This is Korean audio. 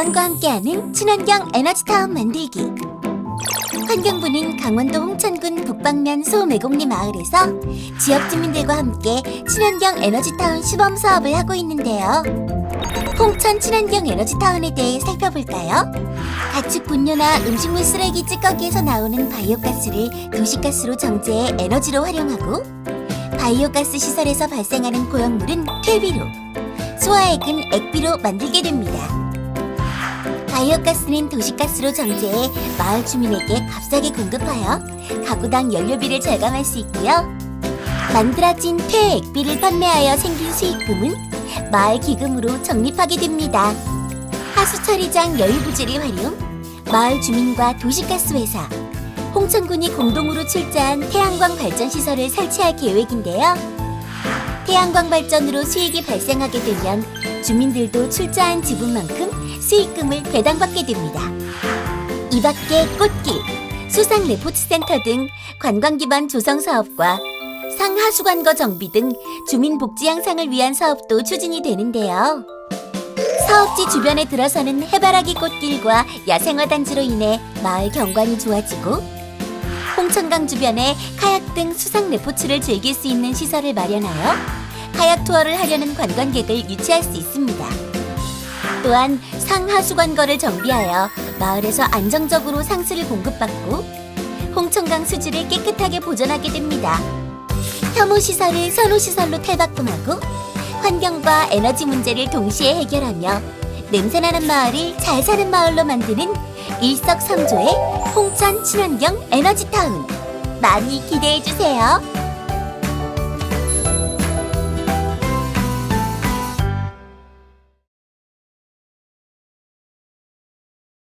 자연과 함께하는 친환경 에너지타운 만들기. 환경부는 강원도 홍천군 북방면 소매곡리 마을에서 지역 주민들과 함께 친환경 에너지타운 시범 사업을 하고 있는데요. 홍천 친환경 에너지타운에 대해 살펴볼까요? 가축 분뇨나 음식물 쓰레기 찌꺼기에서 나오는 바이오가스를 도시가스로 정제해 에너지로 활용하고 바이오가스 시설에서 발생하는 고용물은 퇴비로, 소화액은 액비로 만들게 됩니다. 바이오가스는 도시가스로 정제해 마을 주민에게 값싸게 공급하여 가구당 연료비를 절감할 수 있고요. 만들어진 퇴액비를 판매하여 생긴 수익금은 마을 기금으로 적립하게 됩니다. 하수 처리장 여유부지를 활용, 마을 주민과 도시가스 회사, 홍천군이 공동으로 출자한 태양광 발전 시설을 설치할 계획인데요. 태양광 발전으로 수익이 발생하게 되면 주민들도 출자한 지분만큼 수익금을 배당받게 됩니다. 이 밖에 꽃길, 수상 레포츠 센터 등 관광 기반 조성 사업과 상하수관거 정비 등 주민 복지 향상을 위한 사업도 추진이 되는데요. 사업지 주변에 들어서는 해바라기 꽃길과 야생화 단지로 인해 마을 경관이 좋아지고 홍천강 주변에 카약 등 수상 레포츠를 즐길 수 있는 시설을 마련하여 카약 투어를 하려는 관광객을 유치할 수 있습니다. 또한 상하수관거를 정비하여 마을에서 안정적으로 상수를 공급받고 홍천강 수지를 깨끗하게 보존하게 됩니다. 혐오 시설을 선호 시설로 탈바꿈하고 환경과 에너지 문제를 동시에 해결하며 냄새나는 마을을 잘 사는 마을로 만드는 일석삼조의 홍천 친환경 에너지 타운 많이 기대해 주세요.